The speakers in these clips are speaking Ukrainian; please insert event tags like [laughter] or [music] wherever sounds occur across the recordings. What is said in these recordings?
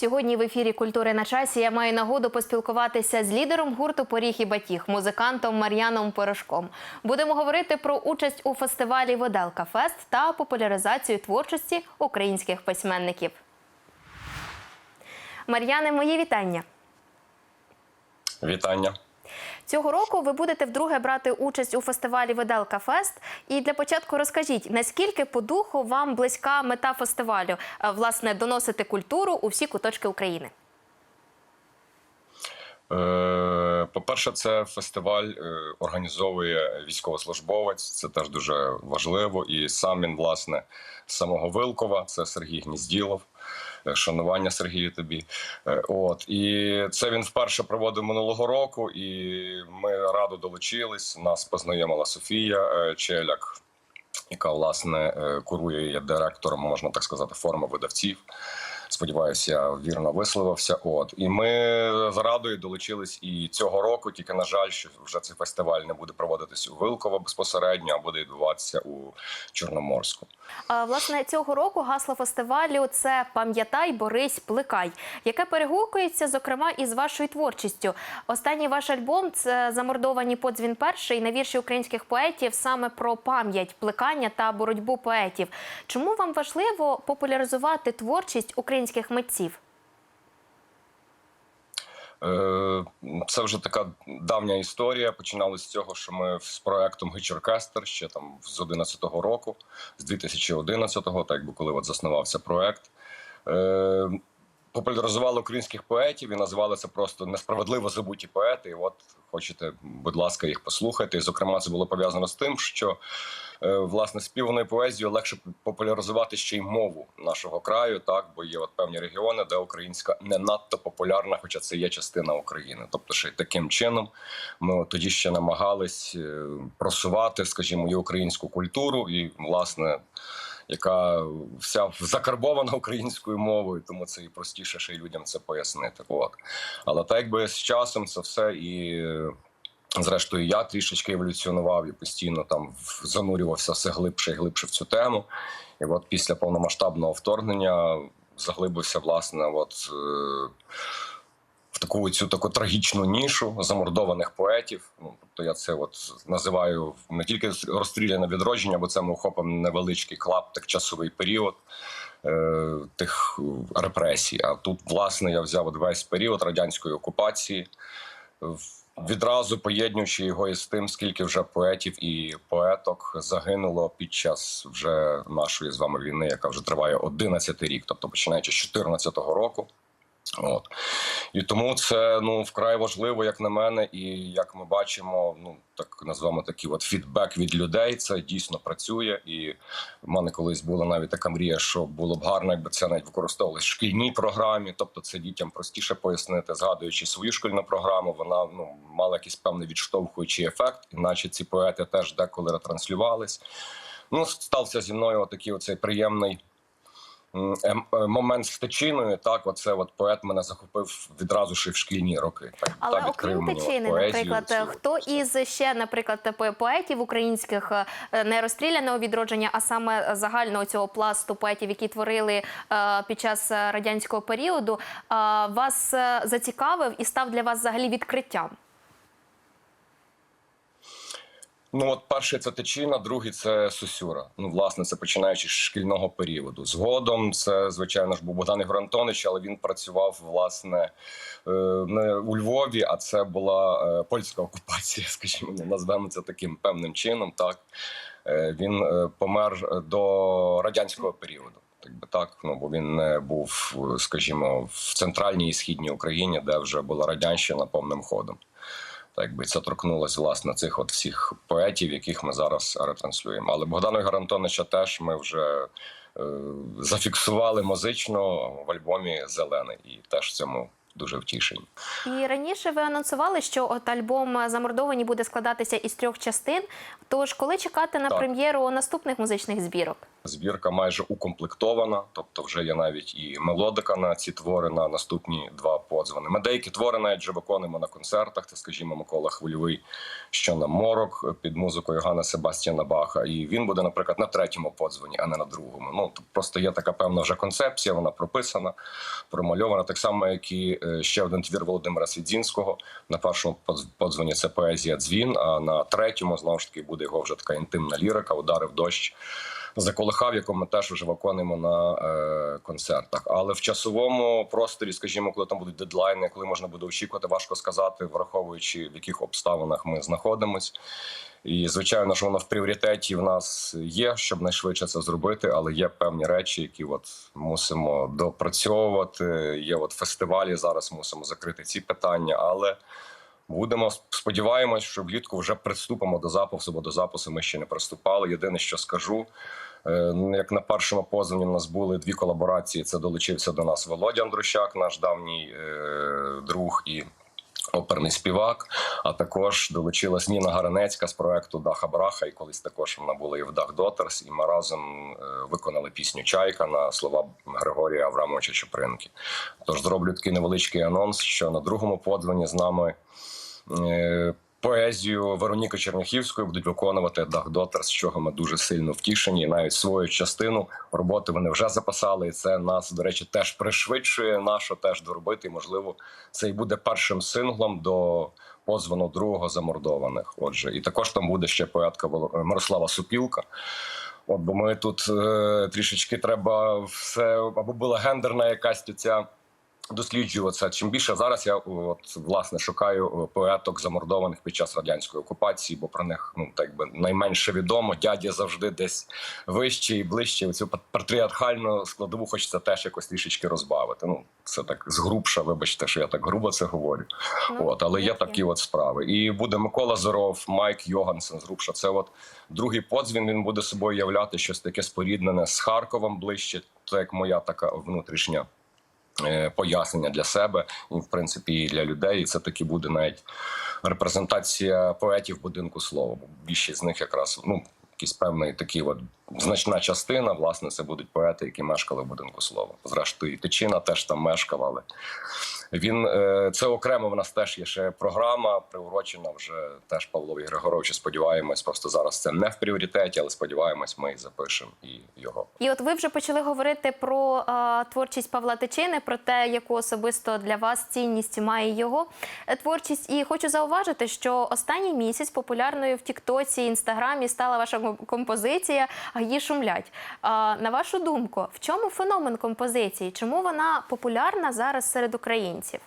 Сьогодні в ефірі Культури на часі я маю нагоду поспілкуватися з лідером гурту Поріг і Батіг, музикантом Мар'яном Порошком. Будемо говорити про участь у фестивалі Воделка Фест та популяризацію творчості українських письменників. Мар'яне, мої вітання. Вітання. Цього року ви будете вдруге брати участь у фестивалі Виделка Фест. І для початку розкажіть, наскільки по духу вам близька мета фестивалю, е, власне, доносити культуру у всі куточки України? Е, По-перше, це фестиваль е, організовує військовослужбовець. Це теж дуже важливо. І сам він, власне, самого Вилкова, це Сергій Гнізділов. Е, Шанування Сергію тобі. Е, От і це він вперше проводив минулого року, і ми радо долучились. Нас познайомила Софія е, Челяк, яка власне курує є директором, можна так сказати, форми видавців. Сподіваюся, вірно висловився. От і ми з радою долучились і цього року. Тільки на жаль, що вже цей фестиваль не буде проводитись у Вилково безпосередньо, а буде відбуватися у Чорноморську. А, Власне, цього року гасло фестивалю це Пам'ятай, борись, плекай, яке перегукується, зокрема, із вашою творчістю. Останній ваш альбом це замордовані подзвін перший на вірші українських поетів саме про пам'ять, плекання та боротьбу поетів. Чому вам важливо популяризувати творчість українських митців? Е, Це вже така давня історія. Починали з цього, що ми з проектом Гич-оркестр ще там з 11-го року, з 2011-го, так би коли от заснувався проект. Популяризували українських поетів і називали це просто несправедливо забуті поети. І от хочете, будь ласка, їх послухати. І, зокрема, це було пов'язано з тим, що е, власне співаною поезією легше популяризувати ще й мову нашого краю, так бо є от певні регіони, де українська не надто популярна, хоча це є частина України. Тобто, ще й таким чином ми тоді ще намагались е, просувати, скажімо, і українську культуру, і власне. Яка вся закарбована українською мовою, тому це і простіше ще й людям це пояснити. От. Але так якби з часом це все і Зрештою, я трішечки еволюціонував і постійно там занурювався все глибше і глибше в цю тему. І от після повномасштабного вторгнення заглибився власне, от е, таку цю таку трагічну нішу замордованих поетів. Ну тобто я це от називаю не тільки розстріляне відродження, бо це ми охопимо невеличкий клаптик часовий період. е, Тих репресій. А тут, власне, я взяв от весь період радянської окупації, відразу поєднуючи його із тим, скільки вже поетів і поеток загинуло під час вже нашої з вами війни, яка вже триває 11 рік, тобто починаючи з 2014 року. От і тому це ну вкрай важливо, як на мене, і як ми бачимо, ну так назвемо такий от фідбек від людей. Це дійсно працює. І в мене колись була навіть така мрія, що було б гарно, якби це навіть використовувалось в шкільній програмі. Тобто, це дітям простіше пояснити, згадуючи свою шкільну програму, вона ну мала якийсь певний відштовхуючий ефект, іначе ці поети теж деколи ретранслювались. Ну, стався зі мною отакий оцей приємний момент з течіною. Так, оце от поет мене захопив відразу ж в шкільні роки. Але так окрім поезію наприклад, цю. хто із ще, наприклад, поетів українських е, не розстріляного відродження, а саме загального цього пласту поетів, які творили е, під час е, радянського періоду, е, вас е, зацікавив і став для вас взагалі відкриттям? Ну, от перший це течіна, другий це Сосюра. Ну, власне, це починаючи з шкільного періоду. Згодом це, звичайно ж, був Богдан Ігор Антонович, але він працював власне е, не у Львові, а це була е, польська окупація, [laughs] скажімо, назвемо це таким певним чином. Так Е, він помер до радянського періоду. Так би так, ну бо він не був, скажімо, в центральній і східній Україні, де вже була радянщина повним ходом. Так якби це торкнулося власне цих от всіх поетів, яких ми зараз ретранслюємо. Але Богдана Ігора Антоновича теж ми вже е, зафіксували музично в альбомі Зелений, і теж цьому дуже втішені. І раніше ви анонсували, що от альбом Замордовані буде складатися із трьох частин. Тож, коли чекати на Так. прем'єру наступних музичних збірок? Збірка майже укомплектована, тобто вже є навіть і мелодика на ці твори на наступні два подзвони. Ми деякі твори навіть вже виконуємо на концертах. Це, скажімо, Микола Хвильовий, що на морок під музику Йоганна Себастьяна Баха. І він буде, наприклад, на третьому подзвоні, а не на другому. Ну просто є така певна вже концепція, вона прописана, промальована. Так само, як і е, ще один твір Володимира Свідзінського. На першому подз- подзвоні це поезія дзвін. А на третьому знову ж таки буде його вже така інтимна лірика, ударив дощ. Заколихав, яку ми теж вже виконуємо на е, концертах. Але в часовому просторі, скажімо, коли там будуть дедлайни, коли можна буде очікувати, важко сказати, враховуючи в яких обставинах ми знаходимось. І звичайно, що воно в пріоритеті в нас є, щоб найшвидше це зробити, але є певні речі, які от мусимо допрацьовувати. Є от фестивалі зараз мусимо закрити ці питання, але. Будемо сподіваємось, що влітку вже приступимо до запису, бо до запису ми ще не приступали. Єдине, що скажу, як на першому позовні в нас були дві колаборації. Це долучився до нас Володя Андрущак, наш давній е, друг і оперний співак. А також долучилась Ніна Гаранецька з проекту Даха Браха. І колись також вона була і в Дах Дотерс. І ми разом е, виконали пісню Чайка на слова Григорія Аврамовича Чупринки. Тож зроблю такий невеличкий анонс, що на другому подзвоні з нами. Е, Поезію Вероніки Черняхівської будуть виконувати Дах Дотер, з чого ми дуже сильно втішені. Навіть свою частину роботи вони вже записали. І це нас, до речі, теж пришвидшує нашу теж доробити. Можливо, це і буде першим синглом до позвану другого замордованих. Отже, і також там буде ще поетка Воло- Мирослава Супілка. От бо ми тут е, трішечки треба все або була гендерна якась ця досліджую це. Чим більше зараз я от власне шукаю е, поеток замордованих під час радянської окупації, бо про них ну так би найменше відомо. Дядя завжди десь вище і ближче. Цю патріархальну складову хочеться теж якось трішечки розбавити. Ну це так згрубша. Вибачте, що я так грубо це говорю. Ну, От, але є такі от справи. І буде Микола Зоров, Майк Йогансен з Грубша. Це от другий подзвін. Він буде собою являти щось таке споріднене з Харковом ближче. Це як моя така внутрішня пояснення для себе і в принципі і для людей. І це таки буде навіть репрезентація поетів будинку слова. Більшість з них якраз ну. Якийсь певний такий от значна частина, власне, це будуть поети, які мешкали в будинку слова. Зрештою, і Тичина теж там мешкав, але він е, це окремо. В нас теж є ще програма, приурочена вже теж Павлові Григоровичу. Сподіваємось, просто зараз це не в пріоритеті, але сподіваємось, ми запишемо і його. І от ви вже почали говорити про е, творчість Павла Тичини, про те, яку особисто для вас цінність має його е, творчість. І хочу зауважити, що останній місяць популярною в Тіктоці, Інстаграмі стала ваша ком- композиція Гаї шумлять. Е, на вашу думку, в чому феномен композиції? Чому вона популярна зараз серед українців?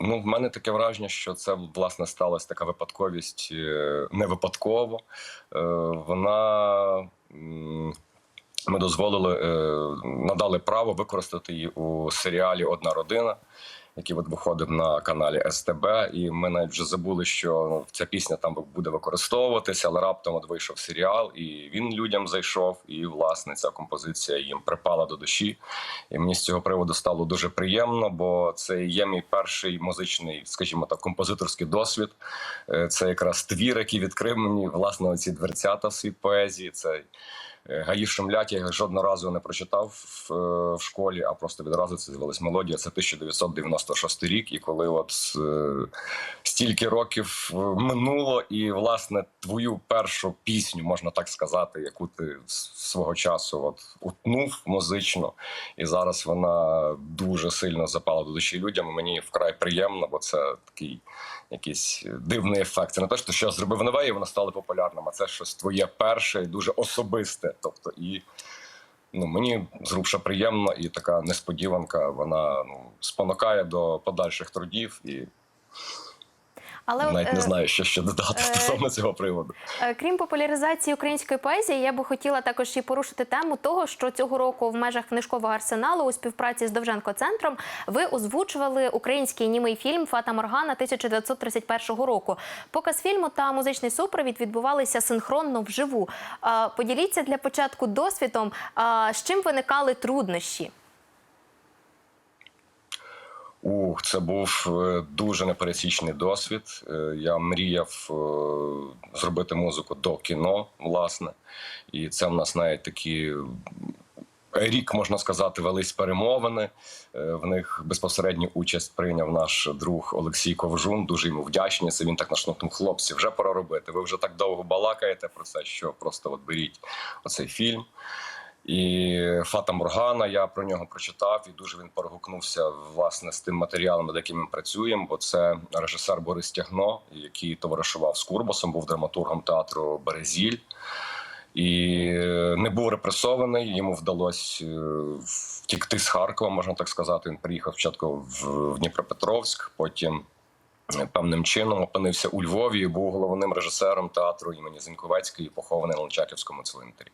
Ну, в мене таке враження, що це власне сталася така випадковість е, не випадково. Е, Вона ми дозволили, е, надали право використати її у серіалі Одна родина, який от виходив на каналі СТБ. І ми навіть вже забули, що ну, ця пісня там буде використовуватися, але раптом от вийшов серіал, і він людям зайшов. І власне ця композиція їм припала до душі. І мені з цього приводу стало дуже приємно, бо це є мій перший музичний, скажімо так, композиторський досвід. Е, Це якраз твір, який відкрив мені власне оці дверцята в світ поезії. Це Гаї шумлять, я жодного разу не прочитав в, е, в школі, а просто відразу це з'явилась мелодія. Це 1996 рік. І коли от е, стільки років е, минуло, і власне твою першу пісню, можна так сказати, яку ти свого часу от утнув музично, і зараз вона дуже сильно запала до душі людям. Мені вкрай приємно, бо це такий якийсь дивний ефект. Це не те, що що зробив нове, і воно стало популярним, а це щось твоє перше і дуже особисте. Тобто, і ну мені зрубша приємно, і така несподіванка. Вона ну спонукає до подальших трудів, і Але навіть е, не знаю, що ще додати е, стосовно цього приводу. Е, Крім популяризації української поезії, я би хотіла також і порушити тему того, що цього року в межах книжкового арсеналу у співпраці з Довженко центром ви озвучували український німий фільм Фата Моргана 1931 року. Показ фільму та музичний супровід відбувалися синхронно вживу. Е, Поділіться для початку досвідом, е, з чим виникали труднощі. Ух, це був е, дуже непересічний досвід. Е, Я мріяв е, зробити музику до кіно, власне, і це в нас навіть такі. Рік можна сказати, велись перемовини. В них безпосередню участь прийняв наш друг Олексій Ковжун. Дуже йому вдячні. Це він так нашнутнув хлопці. Вже пора робити. Ви вже так довго балакаєте про це, що просто от беріть оцей фільм. І Фата Моргана, я про нього прочитав, і дуже він перегукнувся власне з тим матеріалом, над яким ми працюємо. Бо це режисер Борис Тягно, який товаришував з Курбасом, був драматургом театру Березіль. І не був репресований. Йому вдалося е, втікти з Харкова, можна так сказати. Він приїхав спочатку в Дніпропетровськ, потім певним чином опинився у Львові був головним режисером театру імені Зіньковецької, похований на Личаківському цвинтарі.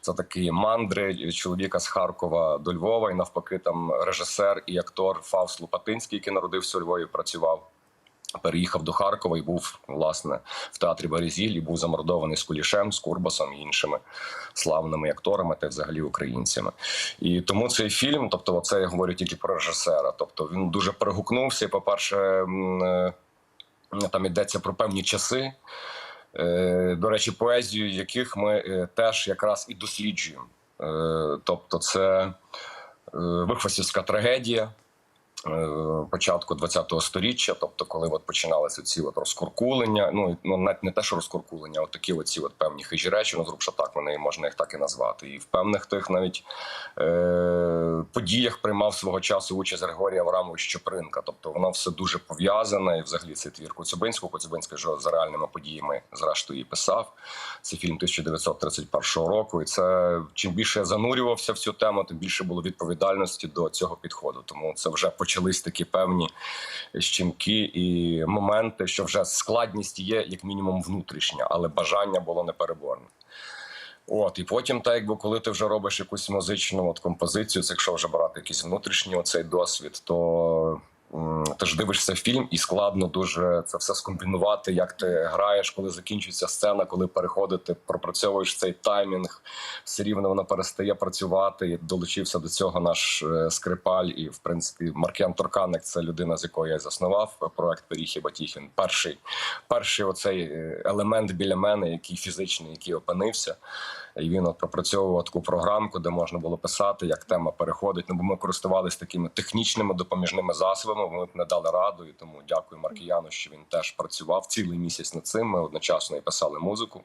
Це такі мандри чоловіка з Харкова до Львова, і навпаки, там режисер і актор Фавс Лупатинський, який народився у Львові, працював. Переїхав до Харкова і був власне в театрі Березіль, і був замордований з Кулішем, з Курбасом і іншими славними акторами та взагалі українцями. І тому цей фільм, тобто, це я говорю тільки про режисера. Тобто він дуже перегукнувся. І, по-перше, е, там йдеться про певні часи. Е, До речі, поезію яких ми е, теж якраз і досліджуємо. Тобто, це вихвастівська трагедія початку ХХ століття, тобто, коли от починалися ці от розкуркулення, ну ну навіть не те, що розкуркулення, от такі оці от певні хижі речі, ну зрубша так вони можна їх так і назвати. І в певних тих навіть е, подіях приймав свого часу участь Григорій Аврамович Чопринка. Тобто воно все дуже пов'язане. І взагалі цей твір Коцюбинського. Коцюбинський ж за реальними подіями, зрештою, і писав. Це фільм 1931 року. І це чим більше я занурювався в цю тему, тим більше було відповідальності до цього підходу. Тому це вже почались такі певні щемки і моменти, що вже складність є як мінімум внутрішня, але бажання було непереборне. От, і потім, так якби коли ти вже робиш якусь музичну от композицію, це якщо вже брати якийсь внутрішній оцей досвід, то ти ж дивишся фільм, і складно дуже це все скомбінувати, як ти граєш, коли закінчується сцена, коли переходити, пропрацьовуєш цей таймінг, все рівно воно перестає працювати. І долучився до цього наш е, скрипаль, і в принципі Маркіан Торканик це людина, з якою я заснував проект Пиріг Батіхін. Перший, перший оцей е, елемент біля мене, який фізичний, який опинився. І він от пропрацьовував таку програмку, де можна було писати, як тема переходить. Ну бо ми користувалися такими технічними допоміжними засобами. Ми б не дали раду. І тому дякую Маркіяну, що він теж працював цілий місяць над цим. Ми одночасно і писали музику.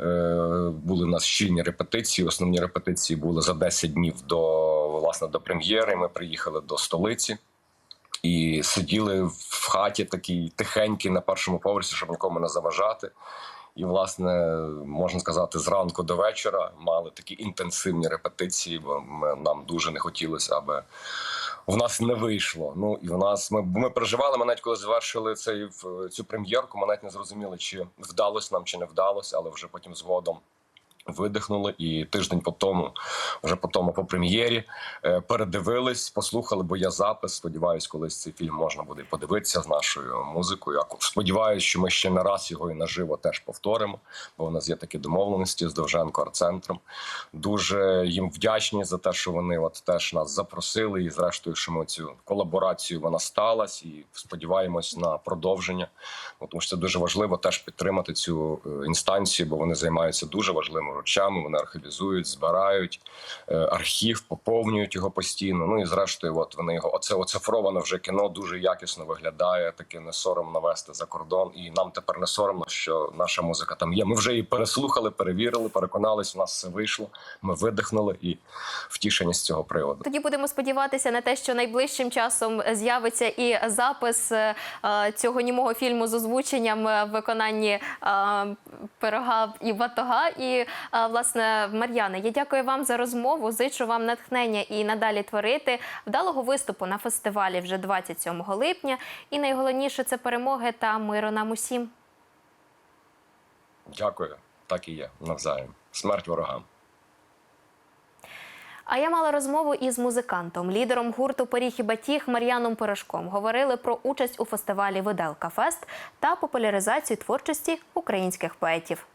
Е, Були в нас щільні репетиції. Основні репетиції були за 10 днів до власне до прем'єри. Ми приїхали до столиці. І сиділи в хаті такій тихенькій на першому поверсі, щоб нікому не заважати. І, власне, можна сказати, зранку до вечора мали такі інтенсивні репетиції, бо ми, нам дуже не хотілося, аби в нас не вийшло. Ну і в нас ми, ми переживали. Ми навіть коли завершили цей цю прем'єрку, ми навіть не зрозуміли, чи вдалося нам, чи не вдалося, але вже потім згодом. Видихнули і тиждень по тому, вже по тому по прем'єрі, е, передивились, послухали, бо є запис. Сподіваюсь, колись цей фільм можна буде подивитися з нашою музикою. Сподіваюсь, що ми ще не раз його і наживо теж повторимо, бо у нас є такі домовленості з Довженко арт-центром. Дуже їм вдячні за те, що вони от теж нас запросили, і зрештою, що ми цю колаборацію вона сталась, і сподіваємось на продовження. Тому що це дуже важливо теж підтримати цю е, інстанцію, бо вони займаються дуже важливими речами. Вони архівізують, збирають е, архів, поповнюють його постійно. Ну і зрештою, от вони його оце оцифроване вже кіно дуже якісно виглядає. Таке не соромно вести за кордон. І нам тепер не соромно, що наша музика там є. Ми вже її переслухали, перевірили, переконались. У нас все вийшло. Ми видихнули і втішені з цього приводу. Тоді будемо сподіватися на те, що найближчим часом з'явиться і запис е, е, цього німого фільму з озвученням в виконанні пирога і батога. І власне Мар'яне, я дякую вам за розмову. Зичу вам натхнення і надалі творити вдалого виступу на фестивалі вже 27 липня. І найголовніше це перемоги та миру нам усім. Дякую, так і є навзаєм. Смерть ворогам. А я мала розмову із музикантом, лідером гурту Поріг і Батіг Мар'яном Порошком. Говорили про участь у фестивалі Виделка Фест та популяризацію творчості українських поетів.